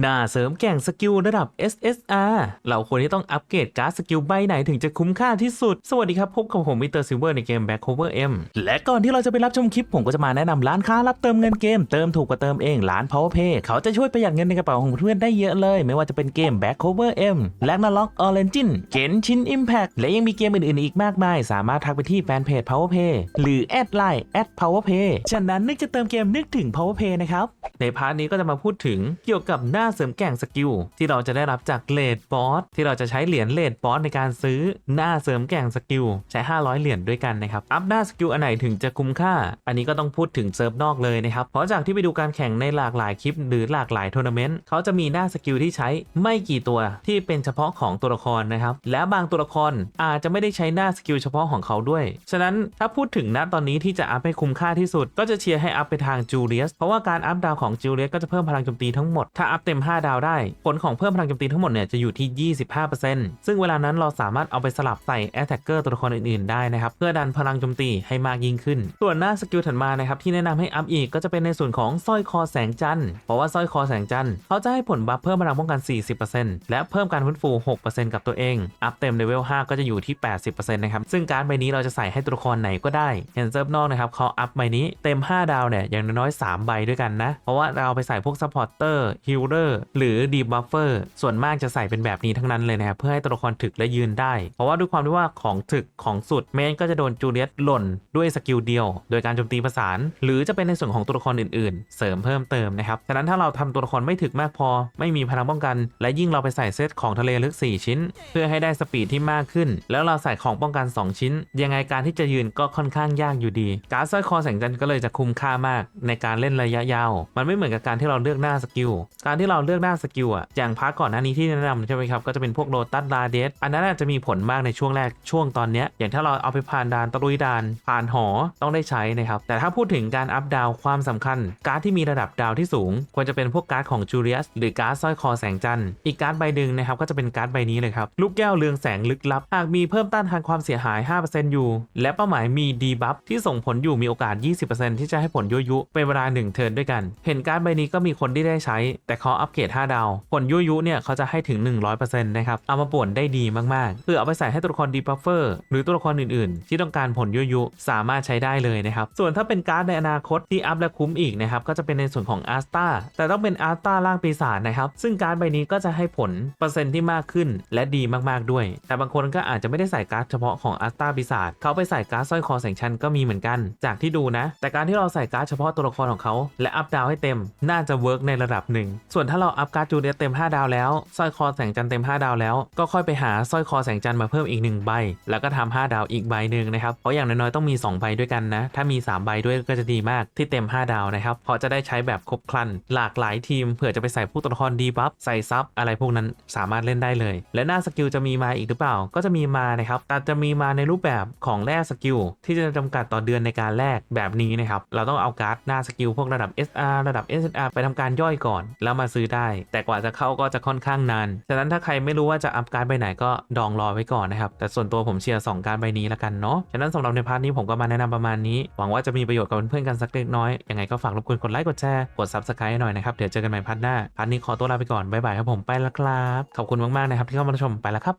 หน้าเสริมแก่งสกิลระดับ SSR เราควรที่ต้องอัปเกรดการ์ดสกิลใบไหนถึงจะคุ้มค่าที่สุด สวัสดีครับ พบกับผมมิสเตอร์ซิลเวอร์ในเกม Back Cover M และก่อนที่เราจะไปรับชมคลิปผมก็จะมาแนะนำร้านค้ารับเติมเงินเกม เติมถูกกว่าเติมเองร้าน PowerPay เขาจะช่วยประหยัดเงินในกระเป๋าของเพื่อนได้เยอะเลย ไม่ว่าจะเป็นเกม Back Cover M และ n a l o g Origin เกนชิน Impact และยังมีเกมอื่นๆอีกมากมาย สามารถทักไปที่แฟนเพจ PowerPay หรือแอดไลน์แอด @PowerPay ฉะนั้นนึกจะเติมเกมนึกถึง PowerPay นะครับในพาร์ทนี้ก็จะมาพูดถึงเกี่ยวกับหน้าาเสริมแก่งสกิลที่เราจะได้รับจากเลดบอสที่เราจะใช้เหรียญเลดบอสในการซื้อหน้าเสริมแก่งสกิลใช้ 500 เหรียญด้วยกันนะครับ อัพหน้าสกิลอันไหนถึงจะคุ้มค่า อันนี้ก็ต้องพูดถึงเซิร์ฟนอกเลยนะครับ เพราะจากที่ไปดูการแข่งในหลากหลายคลิป หรือหลากหลายทัวร์นาเมนต์เขาจะมีหน้าสกิลที่ใช้ไม่กี่ตัวที่เป็นเฉพาะของตัวละครนะครับ และบางตัวละครอาจจะไม่ได้ใช้หน้าสกิลเฉพาะของเขาด้วย ฉะนั้นถ้าพูดถึงณตอนนี้ที่จะอัพให้คุ้มค่าที่สุด ก็จะเชียร์ให้อัพไปทางจูเลียสเพราะว่าการอัพดาวของจูเลียสก็จะเพิ่มพลังโจมตีทั้งหมดถ้าอัพเต็ม5 ดาวได้ ผลของเพิ่มพลังโจมตีทั้งหมดเนี่ยจะอยู่ที่ 25%ซึ่งเวลานั้นเราสามารถเอาไปสลับใส่แอตแทกเกอร์ตัวละครอื่นๆ ได้นะครับ เพื่อดันพลังโจมตีให้มากยิ่งขึ้น ส่วนหน้าสกิลถัดมานะครับที่แนะนำให้อัพอีกก็จะเป็นในส่วนของสร้อยคอแสงจันทร์เพราะว่าสร้อยคอแสงจันทร์เขาจะให้ผลบัฟเพิ่มพลังป้องกัน 40%และเพิ่มการฟื้นฟู 6%กับตัวเอง อัพเต็มเลเวล 5 ก็จะอยู่ที่ 80%นะครับซึ่งการใบนี้เราจะใส่ให้ตัวละครไหนก็ได้เห็นเซิร์ฟนอกนะครับเขาอัพใบนี้เต็ม 5 ดาวเนี่ยอย่างน้อยๆ3ใบด้วยกันนะเพราะว่าเราเอาไปใส่พวกซัพพอร์เตอร์ฮิลเลอร์หรือดีบัฟเฟอร์ส่วนมากจะใส่เป็นแบบนี้ทั้งนั้นเลยนะครับ เพื่อให้ตัวละครถึกและยืนได้ เพราะว่าด้วยความที่ว่าของถึกของสุดเมนก็จะโดนจูเลียตหล่นด้วยสกิลเดียว โดยการโจมตีประสาน หรือจะเป็นในส่วนของตัวละครอื่นๆ เสริมเพิ่มเติมนะครับฉะนั้นถ้าเราทำตัวละครไม่ถึกมากพอ ไม่มีพลังป้องกัน และยิ่งเราไปใส่เซตของทะเลลึก 4 ชิ้น เพื่อให้ได้สปีดที่มากขึ้น แล้วเราใส่ของป้องกัน 2 ชิ้น ยังไงการที่จะยืนก็ค่อนข้างยากอยู่ดี การสร้อยคอแสงจันทร์ก็เลยจะคุ้มค่ามาก ในการเล่นระยะยาว มันไม่เหมือนกับการที่เราเลือกหน้าสกิลการที่ที่เราเลือกหน้าสกิลอะอย่างพาร์ทก่อนหน้านี้ที่แนะนำใช่ไหมครับ ก็จะเป็นพวกโ o ตัสลาเดสอันนั้นอาจจะมีผลมากในช่วงแรกช่วงตอนเนี้ยอย่างถ้าเราเอาไปผ่านด่านตะลุยด่านผ่านหอต้องได้ใช้นะครับ แต่ถ้าพูดถึงการอัพดาวความสำคัญ การ์ดที่มีระดับดาวที่สูง ควรจะเป็นพวกการ์ดของจูเลียสหรือการ์ดสร้อยคอแสงจันทร์อีกการ์ดใบหนึ่งนะครับก็จะเป็นการ์ดใบนี้เลยครับลูกแก้วเรืองแสงลึกลับหากมีเพิ่มต้านทานความเสียหาย 5%อยู่ และเป้าหมายมีดีบัฟที่ส่งผลอยู่มีโอกาส 20%ที่จะให้ผลยั่วยุเป็นเวลา1เทิร์นด้วยกัน เห็นการ์ดใบนี้ก็มีคนที่ได้ใช้ แต่เขาอัปเกรด5ดาวผลยั่วยุเนี่ยเขาจะให้ถึง 100%นะครับ เอามาป่วนได้ดีมากๆ คือเอาไปใส่ให้ตัวละครดีบัฟเฟอร์หรือตัวละครอื่นๆ ที่ต้องการผลยั่วยุสามารถใช้ได้เลยนะครับ ส่วนถ้าเป็นการ์ดในอนาคตที่อัพและคุ้มอีกนะครับ ก็จะเป็นในส่วนของอาร์ตาแต่ต้องเป็นอาร์ตาล่างปีศาจนะครับ ซึ่งการ์ดใบนี้ก็จะให้ผลเปอร์เซ็นต์ที่มากขึ้นและดีมากๆด้วย แต่บางคนก็อาจจะไม่ได้ใส่การ์ดเฉพาะของอาร์ตาปีศาจเขาไปใส่การ์ดสร้อยคอแสงชันก็มีเหมือนกัน จากที่ดูนะ แต่การที่เราใส่การ์ดเฉพาะตัวละครของเขาและอัพดาวให้เต็ม น่าจะเวิร์กในระดับหนึ่งส่วนถ้าเราอัพการ์ดจูเลียเต็ม 5 ดาวแล้วสร้อยคอแสงจันทร์เต็ม 5 ดาวแล้ว ก็ค่อยไปหาสร้อยคอแสงจันทร์มาเพิ่มอีก 1 ใบ แล้วก็ทำ5ดาวอีกใบหนึ่งนะครับ เพราะอย่างน้อยๆต้องมี 2 ใบด้วยกันนะ ถ้ามี 3 ใบด้วยก็จะดีมากที่เต็ม 5 ดาวนะครับ เพราะจะได้ใช้แบบครบครัน หลากหลายทีมเผื่อจะไปใส่พวกตัวละครดีบัฟใส่ซับอะไรพวกนั้นสามารถเล่นได้เลย และหน้าสกิลจะมีมาอีกหรือเปล่า ก็จะมีมานะครับแต่จะมีมาในรูปแบบของแร่สกิลที่จะจำกัดต่อเดือนในการแลกแบบนี้นะครับเราต้องเอาการ์ดหน้าสกิลพวกระดับ SR ระดับ SR ไปทำการย่อยก่อนแล้วมาซื้อได้ แต่กว่าจะเข้าก็จะค่อนข้างนานฉะนั้นถ้าใครไม่รู้ว่าจะอัพการ์ดใบไหนก็ดองรอไว้ก่อนนะครับ แต่ส่วนตัวผมเชียร์สองการ์ดใบนี้ละกันเนาะฉะนั้นสำหรับในพาร์ทนี้ผมก็มาแนะนำประมาณนี้ หวังว่าจะมีประโยชน์กับเพื่อนๆกันสักเล็กน้อยยังไงก็ฝากรบกวนกดไลค์กดแชร์กด subscribe ให้หน่อยนะครับเดี๋ยวเจอกันใหม่พาร์ทหน้าพาร์ทนี้ขอตัวลาไปก่อนบ๊ายบายครับผมไปแล้วครับขอบคุณมากๆนะครับที่เข้ามาชมไปแล้วครับ